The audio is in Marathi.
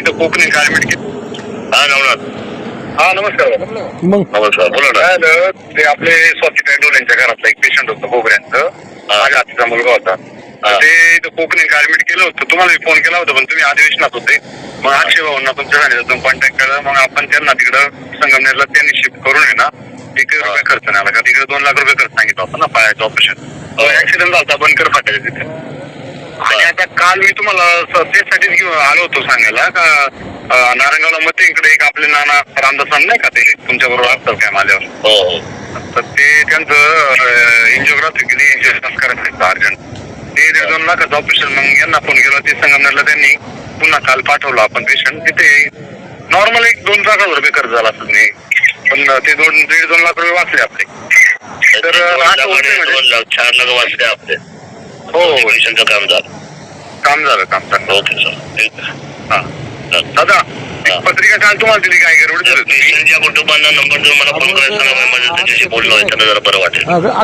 इथं कोकणी गारमेंट हा नवनाथ. हा नमस्कार मग? नमस्कार बोला ना. काय झालं, ते आपले स्वाती डोल्यांच्या घरातलं एक पेशंट होतं गोबऱ्यांचं माझ्या हातीचा मुलगा होता. ते इथं कोकणी गारमेंट केलं होतं. तुम्हाला फोन केला होता पण तुम्ही अधिवेशनात होते. मग अक्षय भाऊंना तुमच्या सांगितलं कॉन्टॅक्ट करा. मग आपण त्यांना तिकडं संगमनेरला त्यांनी शिफ्ट करून आहे ना एक रुपये खर्च नाही आला. का तिकडे दोन लाख रुपये खर्च सांगितलं होता ना पायाचं ऑपरेशन ऍक्सिडेंट झाला बनकर फाट्याला तिथे. आता काल मी तुम्हाला त्यासाठीच घेऊन आलो होतो सांगायला का अं, नारायणगावला मते इकडे एक आपले नाना रामदास नाही का ते तुमच्या बरोबर असतात काय माझ्यावर? हो तर ते त्यांचं एन्जिओग्राफी केली एन्जिओग्राफी करायचं अर्जंट. ते दीड दोन लाखाचं ऑपरेशन मग यांना फोन केला ते संगमनेरला त्यांनी पुन्हा काल पाठवलं आपण पेशंट तिथे नॉर्मल एक दोन लाख रुपये खर्च झाला असत नाही. पण ते दोन दीड दोन लाख रुपये वाचले आपले. तर दोन असं लाख आणि म्हणजे- दोन लाख चार लाख वाचले आपले. हो हो. काम झालं. काम झालं काम झालं ओके सर. हा. दादा पत्रिका काल तुम्हाला दिली काय गरबड पेशंटच्या कुटुंबांना नंबर देऊन मला फोन करायचा सांगा म्हणजे त्याच्याशी बोलणं आहे त्यांना जरा बरं वाटेल. हा,